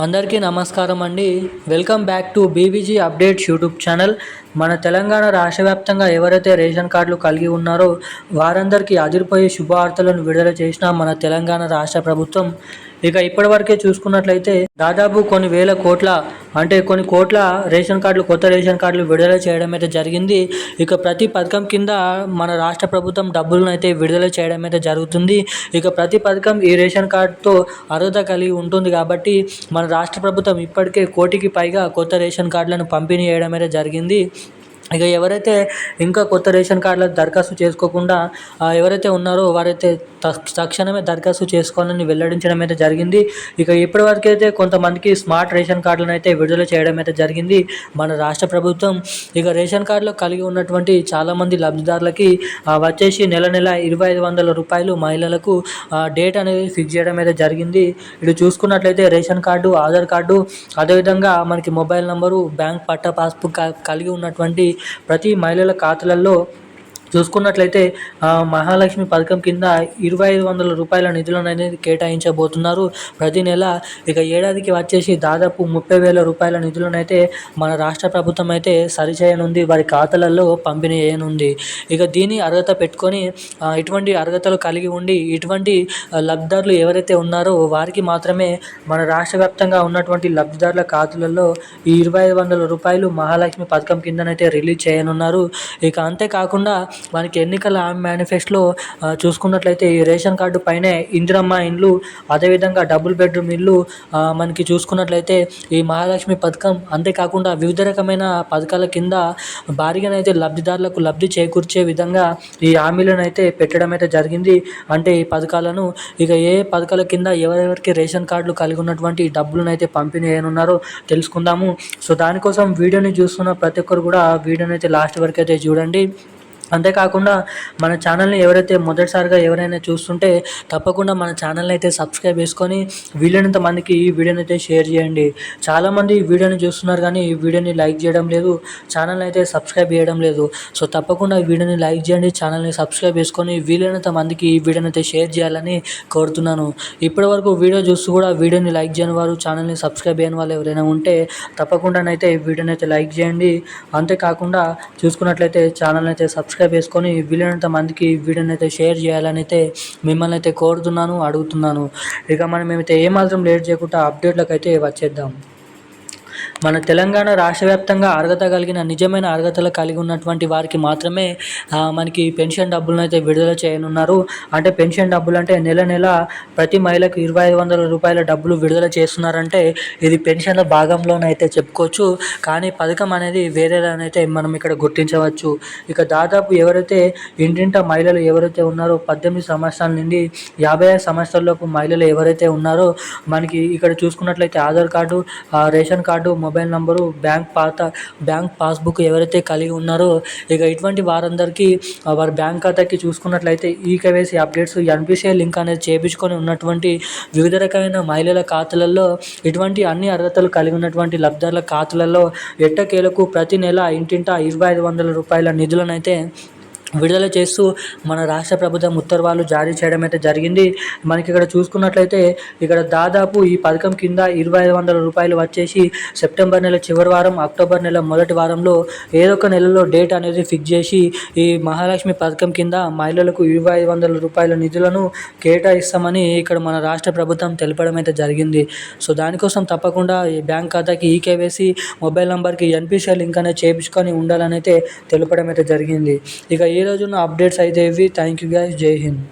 అందరికీ నమస్కారం అండి. Welcome back to BVG updates YouTube channel. మన తెలంగాణ రాష్ట్ర వ్యాప్తంగా ఎవరైతే రేషన్ కార్డులు కలిగి ఉన్నారో వారందరికీ అదిరిపోయే శుభవార్తలను విడుదల చేసిన మన తెలంగాణ రాష్ట్ర ప్రభుత్వం. ఇక ఇప్పటివరకే చూసుకున్నట్లయితే దాదాపు కొన్ని వేల కోట్ల అంటే కొన్ని కోట్ల రేషన్ కార్డులు కొత్త రేషన్ కార్డులు విడుదల చేయడం అయితే జరిగింది. ఇక ప్రతి పథకం కింద మన రాష్ట్ర ప్రభుత్వం డబ్బులను అయితే విడుదల చేయడం అయితే జరుగుతుంది. ఇక ప్రతి పథకం ఈ రేషన్ కార్డుతో అర్హత కలిగి ఉంటుంది కాబట్టి మన రాష్ట్ర ప్రభుత్వం ఇప్పటికే కోటికి పైగా కొత్త రేషన్ కార్డులను పంపిణీ చేయడం అయితే జరిగింది. ఇక ఎవరైతే ఇంకా కొత్త రేషన్ కార్డుల దరఖాస్తు చేసుకోకుండా ఎవరైతే ఉన్నారో వారైతే తక్షణమే దరఖాస్తు చేసుకోవాలని వెల్లడించడం అయితే జరిగింది. ఇక ఇప్పటివరకు అయితే కొంతమందికి స్మార్ట్ రేషన్ కార్డులను అయితే విడుదల చేయడం అయితే జరిగింది. మన రాష్ట్ర ప్రభుత్వం ఇక రేషన్ కార్డులో కలిగి ఉన్నటువంటి చాలామంది లబ్ధిదారులకి వచ్చేసి నెల నెల ఇరవై ఐదు వందల రూపాయలు మహిళలకు డేట్ అనేది ఫిక్స్ చేయడం అయితే జరిగింది. ఇటు చూసుకున్నట్లయితే రేషన్ కార్డు ఆధార్ కార్డు అదేవిధంగా మనకి మొబైల్ నంబరు బ్యాంక్ పట్టా పాస్బుక్ కలిగి ఉన్నటువంటి ప్రతి మహిళల ఖాతాలలో చూసుకున్నట్లయితే మహాలక్ష్మి పథకం కింద ఇరవై ఐదు వందల రూపాయల నిధులను అనేది కేటాయించబోతున్నారు. ప్రతి నెల ఇక ఏడాదికి వచ్చేసి దాదాపు ముప్పై వేల రూపాయల నిధులను అయితే మన రాష్ట్ర ప్రభుత్వం అయితే సరిచేయనుంది వారి ఖాతాలలో పంపిణీ చేయనుంది. ఇక దీని అర్హత పెట్టుకొని ఇటువంటి అర్హతలు కలిగి ఉండి ఇటువంటి లబ్ధిదారులు ఎవరైతే ఉన్నారో వారికి మాత్రమే మన రాష్ట్ర వ్యాప్తంగా ఉన్నటువంటి లబ్ధిదారుల ఖాతాలలో ఈ ఇరవై ఐదు వందల రూపాయలు మహాలక్ష్మి పథకం కిందనైతే రిలీజ్ చేయనున్నారు. ఇక అంతేకాకుండా మనకి ఎన్నికల మేనిఫెస్టోలో చూసుకున్నట్లయితే ఈ రేషన్ కార్డు పైనే ఇందిరమ్మ ఇండ్లు అదేవిధంగా డబుల్ బెడ్రూమ్ ఇల్లు మనకి చూసుకున్నట్లయితే ఈ మహాలక్ష్మి పథకం అంతేకాకుండా వివిధ రకమైన పథకాల కింద భారీగానైతే లబ్ధిదారులకు లబ్ధి చేకూర్చే విధంగా ఈ హామీలను అయితే పెట్టడం అయితే జరిగింది. అంటే ఈ పథకాలను ఇక ఏ పథకాల కింద ఎవరెవరికి రేషన్ కార్డులు కలిగి ఉన్నటువంటి డబ్బులను అయితే పంపిణీ ఉన్నారో తెలుసుకుందాము. సో దానికోసం వీడియోని చూస్తున్న ప్రతి ఒక్కరు కూడా వీడియోని అయితే లాస్ట్ వరకు అయితే చూడండి. అంతేకాకుండా మన ఛానల్ని ఎవరైతే మొదటిసారిగా ఎవరైనా చూస్తుంటే తప్పకుండా మన ఛానల్ని అయితే సబ్స్క్రైబ్ చేసుకొని వీలైనంత మందికి ఈ వీడియోని అయితే షేర్ చేయండి. చాలామంది ఈ వీడియోని చూస్తున్నారు కానీ ఈ వీడియోని లైక్ చేయడం లేదు ఛానల్ని అయితే సబ్స్క్రైబ్ చేయడం లేదు. సో తప్పకుండా ఈ వీడియోని లైక్ చేయండి ఛానల్ని సబ్స్క్రైబ్ చేసుకొని వీలైనంత మందికి ఈ వీడియోని అయితే షేర్ చేయాలని కోరుతున్నాను. ఇప్పటి వరకు వీడియో చూస్తూ కూడా వీడియోని లైక్ చేయని వారు ఛానల్ని సబ్స్క్రైబ్ చేయని వాళ్ళు ఎవరైనా ఉంటే తప్పకుండానైతే ఈ వీడియోని అయితే లైక్ చేయండి. అంతేకాకుండా చూసుకున్నట్లయితే ఛానల్ని అయితే సబ్స్క్రైబ్ సబ్స్క్రైబ్ చేసుకొని వీలైనంత మందికి వీడియోని అయితే షేర్ చేయాలని అయితే మిమ్మల్ని అయితే కోరుతున్నాను అడుగుతున్నాను. ఇక మనం మేమైతే ఏమాత్రం లేట్ చేయకుండా అప్డేట్లకు అయితే వచ్చేద్దాం. మన తెలంగాణ రాష్ట్ర వ్యాప్తంగా అర్హత కలిగిన నిజమైన అర్హతలు కలిగి ఉన్నటువంటి వారికి మాత్రమే మనకి పెన్షన్ డబ్బులను అయితే విడుదల చేయనున్నారు. అంటే పెన్షన్ డబ్బులు అంటే నెల నెల ప్రతి మహిళకు ఇరవై ఐదు వందల రూపాయల డబ్బులు విడుదల చేస్తున్నారంటే ఇది పెన్షన్ల భాగంలోనైతే చెప్పుకోవచ్చు. కానీ పథకం అనేది వేరేదనైతే మనం ఇక్కడ గుర్తించవచ్చు. ఇక దాదాపు ఎవరైతే ఇంటింట మహిళలు ఎవరైతే ఉన్నారో పద్దెనిమిది సంవత్సరాల నుండి యాభై ఐదు సంవత్సరాలలోపు మహిళలు ఎవరైతే ఉన్నారో మనకి ఇక్కడ చూసుకున్నట్లయితే Aadhaar card ration card mobile number bank పాత బ్యాంక్ పాస్బుక్ ఎవరైతే కలిగి ఉన్నారో ఇక ఇటువంటి వారందరికీ వారి బ్యాంక్ ఖాతాకి చూసుకున్నట్లయితే ఈ కేవైసీ అప్డేట్స్ ఎన్పిసిఐ లింక్ అనేది చేపించుకొని ఉన్నటువంటి వివిధ రకమైన మహిళల ఖాతాలలో ఇటువంటి అన్ని అర్హతలు కలిగి ఉన్నటువంటి లబ్ధారుల ఖాతాలలో ఎట్టకేలకు ప్రతి నెల ఇంటింట ఇరవై ఐదు వందల రూపాయల నిధులనైతే విడుదల చేస్తూ మన రాష్ట్ర ప్రభుత్వం ఉత్తర్వులు జారీ చేయడం అయితే జరిగింది. మనకి ఇక్కడ చూసుకున్నట్లయితే ఇక్కడ దాదాపు ఈ పథకం కింద ఇరవై ఐదు వందల రూపాయలు వచ్చేసి సెప్టెంబర్ నెల చివరి వారం అక్టోబర్ నెల మొదటి వారంలో ఏదో ఒక నెలలో డేట్ అనేది ఫిక్స్ చేసి ఈ మహాలక్ష్మి పథకం కింద మహిళలకు ఇరవై ఐదు వందల రూపాయల నిధులను కేటాయిస్తామని ఇక్కడ మన రాష్ట్ర ప్రభుత్వం తెలపడం అయితే జరిగింది. సో దానికోసం తప్పకుండా ఈ బ్యాంక్ ఖాతాకి ఈకేవేసి మొబైల్ నెంబర్కి ఎన్పిసిఐ లింక్ అనేది చేయించుకొని ఉండాలని అయితే తెలపడం అయితే జరిగింది. ఇక ఈ ఏ ఉన్న అప్డేట్స్ అయితే ఇవి? థ్యాంక్ యూ గ్యాస్ జై హింద్.